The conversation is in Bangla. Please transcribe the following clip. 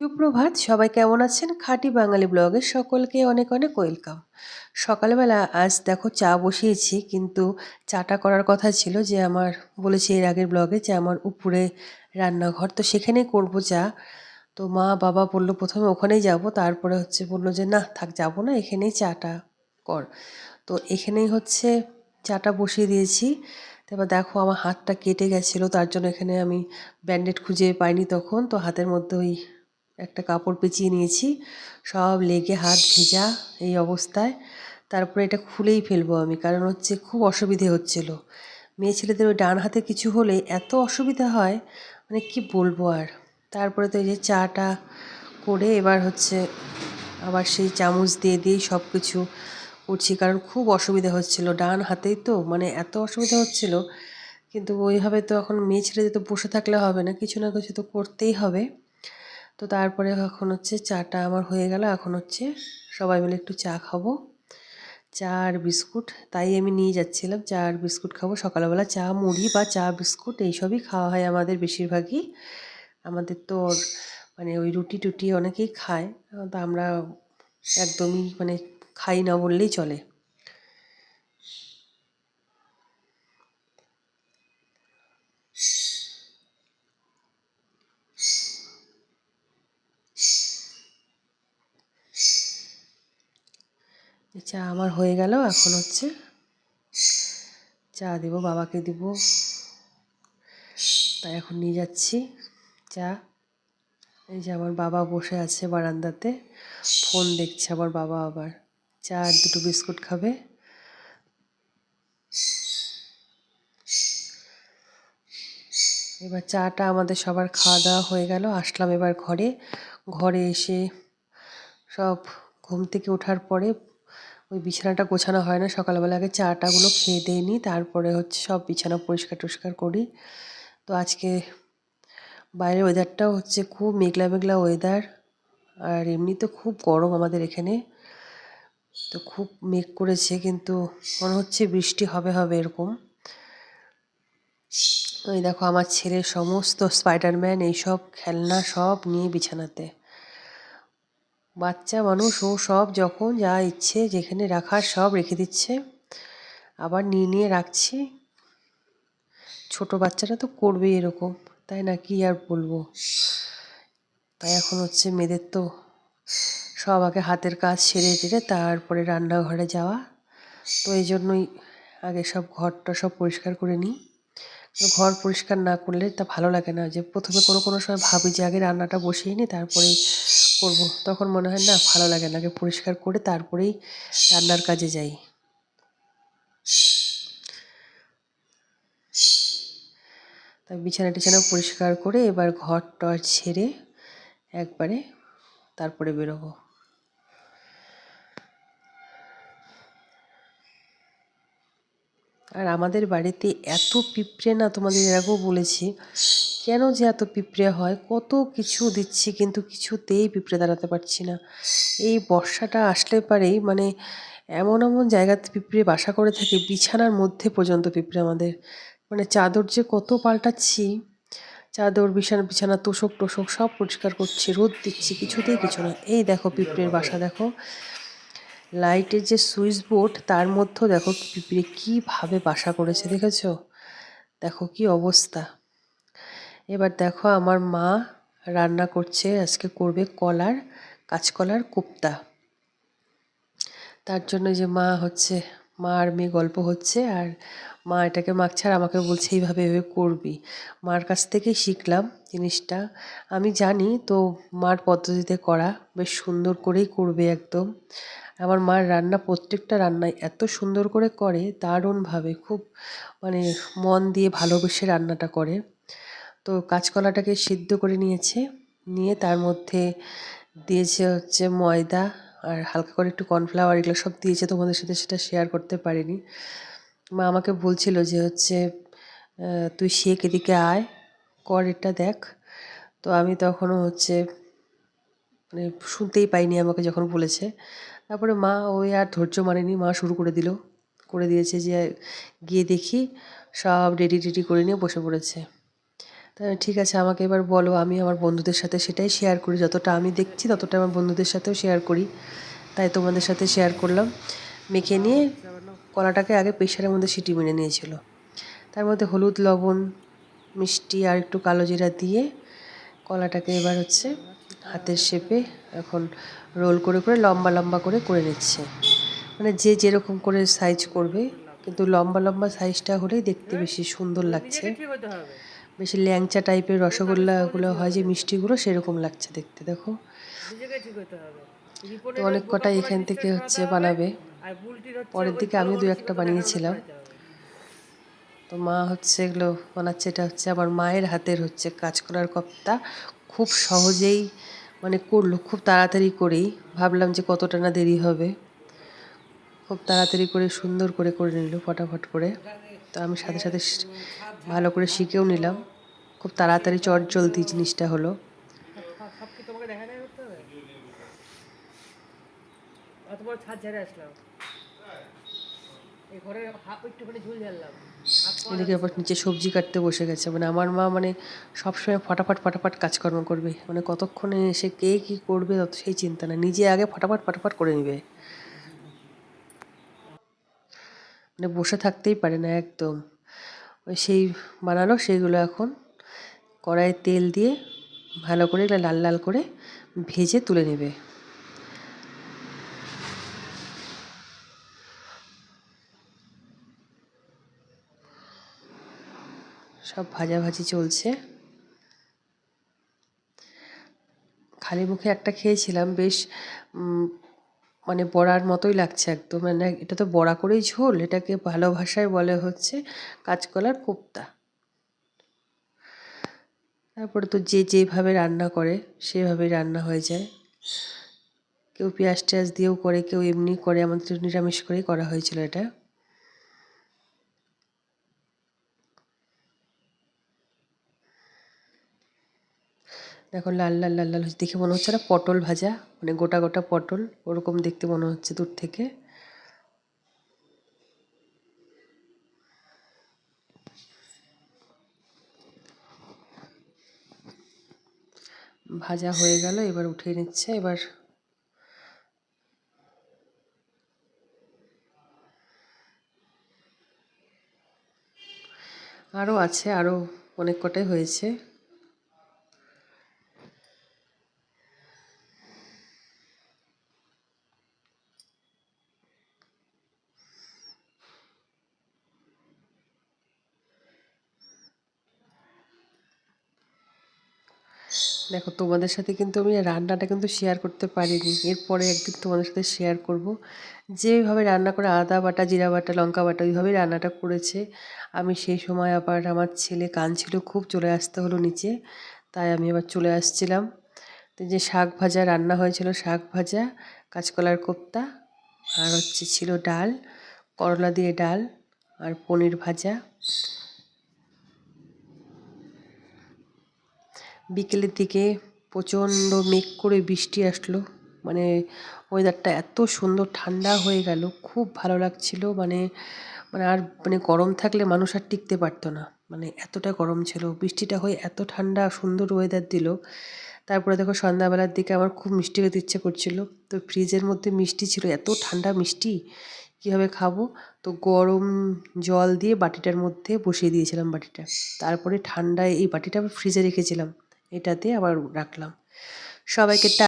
সুপ্রভাত, সবাই কেমন আছেন? খাঁটি বাঙালি ব্লগে সকলকে অনেক অনেক ওয়েলকাম। সকালবেলা আজ দেখো চা বসিয়েছি, কিন্তু চাটা করার কথা ছিল যে আমার, বলেছি এর আগের ব্লগে যে আমার উপরে রান্নাঘর, তো সেখানেই করব চা। তো মা, বাবা বলল প্রথমে ওখানেই যাব, তারপরে হচ্ছে বলল যে না, থাক, যাব না, এখানেই চাটা কর। তো এখানেই হচ্ছে চাটা বসিয়ে দিয়েছি। তারপর দেখো আমার হাতটা কেটে গেছিল, তার জন্য এখানে আমি ব্যান্ডেড খুঁজে পাইনি তখন, তো হাতের মধ্যে ওই একটা কাপড় পেঁচিয়ে নিয়েছি সব লেগে হাত ভেজা এই অবস্থায়। তারপরে এটা খুলেই ফেলব আমি কারণ হচ্ছে খুব অসুবিধে হচ্ছিল। মেয়ে ছেলেদের ওই ডান হাতে কিছু হলে এত অসুবিধা হয় মানে কি বলব আর। তারপরে তো এই যে চাটা করে এবার হচ্ছে আবার সেই চামচ দিয়ে দিয়েই সব কিছু করছি কারণ খুব অসুবিধা হচ্ছিল ডান হাতেই তো মানে এত অসুবিধা হচ্ছিল। কিন্তু ওইভাবে তো এখন মেয়ে ছেলে তো বসে থাকলে হবে না কিছু না কিছু তো করতেই হবে। তো তারপরে এখন হচ্ছে চাটা আমার হয়ে গেল। এখন হচ্ছে সবাই মিলে একটু চা খাব। চা আর বিস্কুট, তাই আমি নিয়ে যাচ্ছিলাম। চা আর বিস্কুট খাব। সকালবেলা চা, মুড়ি বা চা, বিস্কুট, এইসবই খাওয়া হয় আমাদের বেশিরভাগই। আমাদের তো মানে ওই রুটি টুটি অনেকেই খায়। তো আমরা একদমই মানে খাই না বললেই চলে। চা আমার হয়ে গেল, এখন হচ্ছে চা দেব, বাবাকে দিব। তাই এখন নিয়ে যাচ্ছি চা। এই যে আমার বাবা বসে আছে বারান্দাতে, ফোন দেখছে আমার বাবা আবার। চা আর দুটো বিস্কুট খাবে। এবার চাটা আমাদের সবার খাওয়া দাওয়া হয়ে গেল, আসলাম এবার ঘরে। ঘরে এসে সব ঘুম থেকে ওঠার পরে ওই বিছানাটা গোছানো হয় না, সকালবেলা আগে চাটাগুলো খেয়ে দিয়ে নিই, তারপরে হচ্ছে সব বিছানা পরিষ্কার টরিষ্কার করি। তো আজকে বাইরের ওয়েদারটাও হচ্ছে খুব মেঘলা মেঘলা ওয়েদার আর এমনি তো খুব গরম আমাদের এখানে। তো খুব মেঘ করেছে, কিন্তু মনে হচ্ছে বৃষ্টি হবে হবে এরকম। ওই দেখো, আমার ছেলের সমস্ত স্পাইডারম্যান এইসব খেলনা সব নিয়ে বিছানাতে। বাচ্চা, মানুষ, ও সব যখন যা ইচ্ছে যেখানে রাখার সব রেখে দিচ্ছে। আবার নিয়ে নিয়ে রাখছি। ছোট বাচ্চারা তো করবেই এরকম, তাই না? কি আর বলব? তাই এখন হচ্ছে মেয়েদের তো সব আগে হাতের কাজ সেরে টেরে তারপরে রান্নাঘরে যাওয়া। তো এই জন্যই আগে সব ঘরটা সব পরিষ্কার করে নিই। ঘর পরিষ্কার না করলে তা ভালো লাগে না। যে প্রথমে কোনো কোনো সময় ভাবি যে আগে রান্নাটা বসিয়ে নিই তারপরেই করব। তখন মনে হয়, না, ভালো লাগে না, আগে পরিষ্কার করে তারপরেই রান্নার কাজে যাই। তা বিছানা টিছানা পরিষ্কার করে এবার ঘর টর ছেড়ে একবারে তারপরে বেরোবো। আর আমাদের বাড়িতে এত পিঁপড়ে না তোমাদের এরকম বলেছি। কেন যে এত পিঁপড়ে হয়? কত কিছু দিচ্ছি কিন্তু কিছুতেই পিঁপড়ে দাঁড়াতে পারছি না। এই বর্ষাটা আসলে পারেই মানে এমন এমন জায়গাতে পিঁপড়ে বাসা করে থাকে, বিছানার মধ্যে পর্যন্ত পিঁপড়ে আমাদের। মানে চাদর যে কত পাল্টাচ্ছি, চাদর, বিছানা বিছানা তোষক টোষক সব পরিষ্কার করছি, রোদ দিচ্ছি, কিছুতেই কিছু না। এই দেখো পিঁপড়ের বাসা, দেখো। লাইটের যে সুইচ বোর্ড, তার মধ্যেও দেখো পিঁপড়ে কীভাবে বাসা করেছে, দেখেছ? দেখো কি অবস্থা। এবার দেখো আমার মা রান্না করছে, আজকে করবে কলার, কাঁচকলার কোপ্তা। তার জন্য যে মা হচ্ছে, মা আর মেয়ে গল্প হচ্ছে, আর মা এটাকে মাখছে আর আমাকে বলছে, এইভাবে এভাবে করবি। মার কাছ থেকেই শিখলাম জিনিসটা। আমি জানি তো মার পদ্ধতিতে করা, বেশ সুন্দর করেই করবে একদম। আমার মার রান্না, প্রত্যেকটা রান্নায় এত সুন্দর করে করে, দারুণভাবে খুব মানে মন দিয়ে ভালোবেসে রান্নাটা করে। তো কাঁচকলাটাকে সিদ্ধ করে নিয়েছে, নিয়ে তার মধ্যে দিয়েছে হচ্ছে ময়দা আর হালকা করে একটু কর্নফ্লাওয়ার, এগুলো সব দিয়েছে তোমাদের সাথে, সেটা শেয়ার করতে পারিনি। মা আমাকে বলছিল যে হচ্ছে তুই শেখ এদিকে আয় কর এটা দেখ। তো আমি তখনও হচ্ছে মানে শুনতেই পাইনি আমাকে যখন বলেছে। তারপরে মা ওই আর ধৈর্য মানেনি, মা শুরু করে দিল। করে দিয়েছে যে, গিয়ে দেখি সব রেডি টেডি করে নিয়ে বসে পড়েছে। তো ঠিক আছে, আমাকে এবার বলো, আমি আমার বন্ধুদের সাথে সেটাই শেয়ার করি। যতটা আমি দেখছি ততটা আমার বন্ধুদের সাথেও শেয়ার করি। তাই তোমাদের সাথে শেয়ার করলাম। মেখে নিয়ে কলাটাকে আগে প্রেশারের মধ্যে সিটি মেরে নিয়েছিল। তার মধ্যে হলুদ, লবণ মিষ্টি আর একটু কালো জিরা দিয়ে কলাটাকে এবার হচ্ছে হাতের শেপে এখন রোল করে করে লম্বা লম্বা করে করে নিচ্ছে। মানে যে যেরকম করে সাইজ করবে কিন্তু লম্বা লম্বা সাইজটা হলেই দেখতে বেশি সুন্দর লাগছে। বেশি ল্যাংচা টাইপের রসগোল্লাগুলো হয় যে মিষ্টিগুলো সেরকম লাগছে দেখতে দেখো। তো অনেক কটা এখান থেকে হচ্ছে বানাবে। পরের দিকে আমি দু একটা বানিয়েছিলাম। তো মা হচ্ছে এগুলো বানাচ্ছে, এটা হচ্ছে আমার মায়ের হাতের হচ্ছে কাজ করার কপ্তা। খুব সহজেই মানে করল, খুব তাড়াতাড়ি করেই। ভাবলাম যে কতটা না দেরি হবে। খুব তাড়াতাড়ি করে সুন্দর করে করে নিল, ফটাফট করে। তো আমি সাথে সাথে ভালো করে শিখেও নিলাম। খুব তাড়াতাড়ি চট জলদি জিনিসটা হলো। ঝেড়ে আসলাম। এদিকে আবার নিচে সবজি কাটতে বসে গেছে। মানে আমার মা মানে সবসময় ফটাফট ফটাফট কাজকর্ম করবে। মানে কতক্ষণে এসে কে কী করবে তত সেই চিন্তা না। নিজে আগে ফটাফট ফটাফট করে নেবে। মানে বসে থাকতেই পারে না একদম। ওই সেই বানালো, সেইগুলো এখন কড়াইয়ে তেল দিয়ে ভালো করে লাল লাল করে ভেজে তুলে নেবে। সব ভাজাভাজি চলছে। খালি মুখে একটা খেয়েছিলাম, বেশ মানে বড়ার মতোই লাগছে একদম। মানে এটা তো বড়া করেই ঝোল, এটাকে ভালো ভাষায় বলে হচ্ছে কাঁচকলার কোপ্তা। তারপরে তো যে যেভাবে রান্না করে, সেভাবেই রান্না হয়ে যায়। কেউ পেঁয়াজ টেয়াজ দিয়েও করে, কেউ এমনি করে আমাদের নিরামিষ করেই করা হয়েছিল এটা। দেখো লাল লাল লাল লাল দেখে মনে হচ্ছে না পটল ভাজা মানে গোটা গোটা পটল, ওরকম দেখতে মনে হচ্ছে দূর থেকে। ভাজা হয়ে গেল, এবার উঠিয়ে নিচ্ছে, এবার আরও আছে আরও অনেক কটাই হয়েছে। দেখো, তোমাদের সাথে কিন্তু আমি রান্নাটা কিন্তু শেয়ার করতে পারিনি। এরপরে একদিন তোমাদের সাথে শেয়ার করব। যেভাবে রান্না করে আদা বাটা, জিরা বাটা, লঙ্কা বাটা, ওইভাবেই রান্নাটা করেছে। আমি সেই সময় আবার আমার ছেলে কাঁদছিল, খুব চলে আসতে হলো নিচে, তাই আমি আবার চলে আসছিলাম। তো যে শাক ভাজা রান্না হয়েছিল, শাক ভাজা, কাঁচকলার কোপ্তা, আর হচ্ছে ছিল ডাল, করলা দিয়ে ডাল, আর পনির ভাজা। বিকেলের দিকে প্রচণ্ড মেঘ করে বৃষ্টি আসলো। মানে ওয়েদারটা এত সুন্দর, ঠান্ডা হয়ে গেল, খুব ভালো লাগছিল। মানে মানে আর মানে গরম থাকলে মানুষ আর টিকতে পারতো না। মানে এতটা গরম ছিল, বৃষ্টিটা হয়ে এত ঠান্ডা, সুন্দর ওয়েদার দিল। তারপরে দেখো সন্ধ্যাবেলার দিকে আমার খুব মিষ্টি খেতে ইচ্ছে করছিল। তো ফ্রিজের মধ্যে মিষ্টি ছিল, এত ঠান্ডা মিষ্টি, কীভাবে খাব? তো গরম জল দিয়ে বাটিটার মধ্যে বসিয়ে দিয়েছিলাম বাটিটা। তারপরে ঠান্ডায় এই বাটিটা ফ্রিজে রেখেছিলাম। এটাতে আবার রাখলাম। সবাইকে